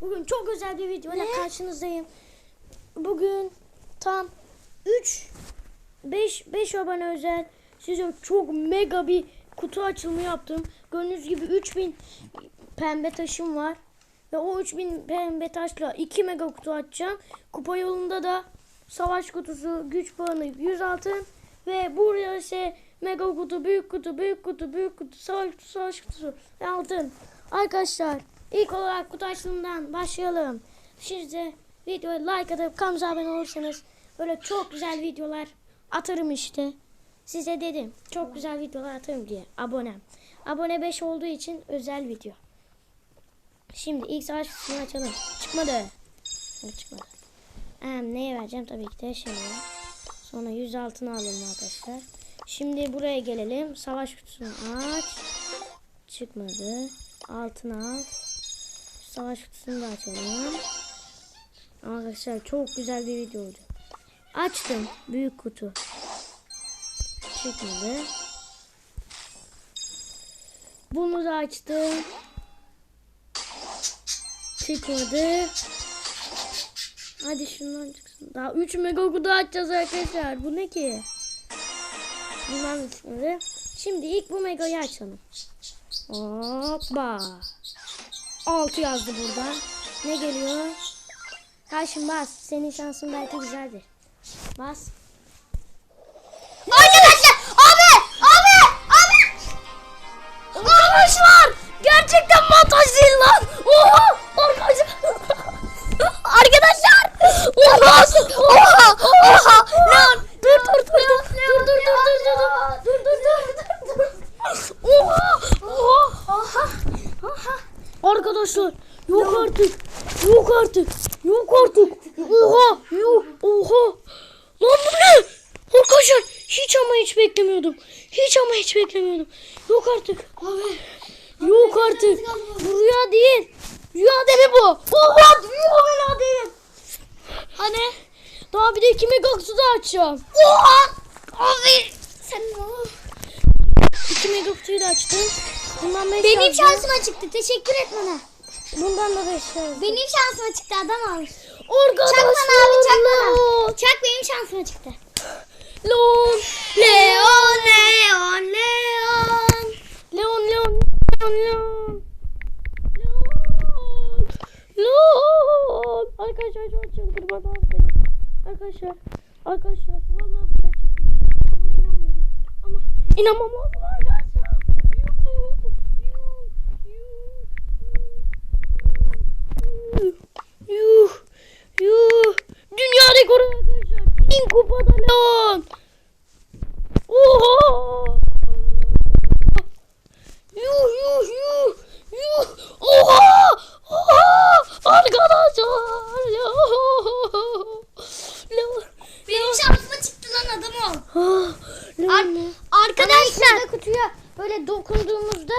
Bugün çok özel bir videoyla karşınızdayım. Bugün tam 3 5 5 abone özel size çok mega bir kutu açılımı yaptım. Gördüğünüz gibi 3000 pembe taşım var. Ve o 3000 pembe taşla 2 mega kutu açacağım. Kupa yolunda da savaş kutusu, güç puanı, 100 altın ve buraya ise mega kutu, büyük kutu, büyük kutu, büyük kutu, savaş kutusu, savaş kutusu ve altın. Arkadaşlar ilk olarak kutu açılımından başlayalım. Siz de videoya like atıp kanalımıza abone olursanız böyle çok güzel videolar atarım işte. Size dedim çok güzel videolar atarım diye abonem. Abone 5 olduğu için özel video. Şimdi ilk savaş kutusunu açalım. Çıkmadı. Yok, çıkmadı. Hem neye vereceğim tabii ki de şeye. Sonra 100 altını alalım arkadaşlar. Şimdi buraya gelelim. Savaş kutusunu aç. Çıkmadı. Altını al. Savaş kutusunu da açalım. Arkadaşlar çok güzel bir video oldu. Açtım. Büyük kutu. Çıkmadı. Bunu da açtım. Çıkmadı. Hadi şundan çıksın. Daha 3 mega kutu açacağız arkadaşlar. Bu ne ki? Bundan da çıkmadı. Şimdi ilk bu megayı açalım. Hoppa. 6 yazdı burada. Ne geliyor? Karşım bas. Senin şansın belki güzeldir. Bas. Arkadaşlar abi abi abi Arkadaşlar gerçekten montaj değil lan. Oha arkadaşlar. arkadaşlar oha oha oha Arkadaşlar yok artık. Yok artık. Yok artık. Oha. Yok. Oha. Lan bu ne? Arkadaşlar hiç ama hiç beklemiyordum. Hiç ama hiç beklemiyordum. Yok artık. abi Yok artık. Bu rüya değil. Rüya değil bu? Oha. Rüya bela değil. Hani? Daha bir de iki mega kutu da açacağım. oha abi sen o İki mega kutuyu da açtım. Bundan beş benim yazdı. şansıma çıktı teşekkür et bana Bundan da beş yazdı. benim şansıma çıktı adam almış Arkadaşlar. çak bana abi çak bana çak benim şansıma çıktı Leon. Leon Leon Leon Leon, Leon, Leon, Leon. Leon. Arkadaşlar şu an çıldırmadan hastayım. Arkadaşlar, arkadaşlar vallahi bu gerçek değil. Buna inanmıyorum. Ama inanmam lazım arkadaşlar. Yuh, yuh, yuh, yuh. Dünya rekoru arkadaşlar. Bin kupada Leon. Oha. Yuh yuh yuh yuh. Oha! Oha! Arkadaşlar. Leon. Leon. benim şansıma çıktı lan adam ol Ah, Leon ne? arkadaşlar kutuya böyle dokunduğumuzda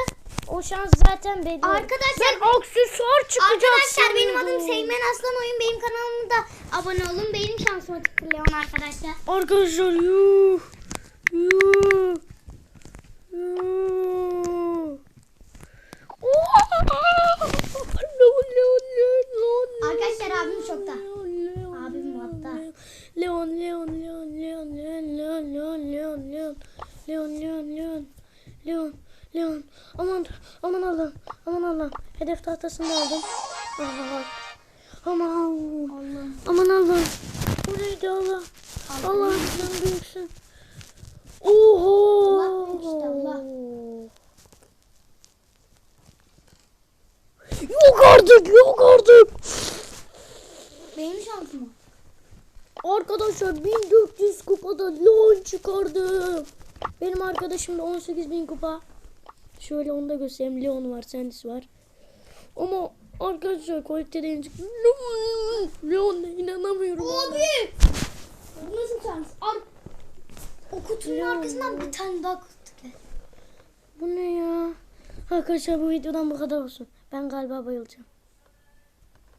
o şans zaten belli. Arkadaşlar- ben aksesuar çıkacak. Arkadaşlar benim adım. Seymen Aslan Oyun. Benim kanalıma da abone olun. Benim şansıma Leon arkadaşlar. Arkadaşlar yuh. Yuh. Yuh. Oha! Leon, Leon, Leon, Leon. Arkadaşlar abim şokta. Leon, Leon, Abim Leon, hatta. Leon, Leon, Leon, Leon, Leon, Leon, Leon, Leon, Leon, Leon, Leon, Leon, Leon. Aman, aman Allah'ım, aman Allah'ım. Hedef tahtasını aldım. Ah, Aman, Allah'ım. aman Allah'ım. Bu neydi Allah? Allah'ım sen büyüksün. Oho. Allah büyük işte, Allah. Yok artık, yok artık. Benim şansım Arkadaşlar 1400 kupada LOL çıkardım. Benim arkadaşım da 18.000 kupa. Şöyle onu da göstereyim. Leon var, Sandy var. Ama arkadaşlar kolekte deyince Leon, inanamıyorum. Abi. Bu nasıl şans? Ar o kutunun Leon. arkasından bir tane daha kutu geldi. Bu ne ya? Arkadaşlar bu videodan bu kadar olsun. Ben galiba bayılacağım.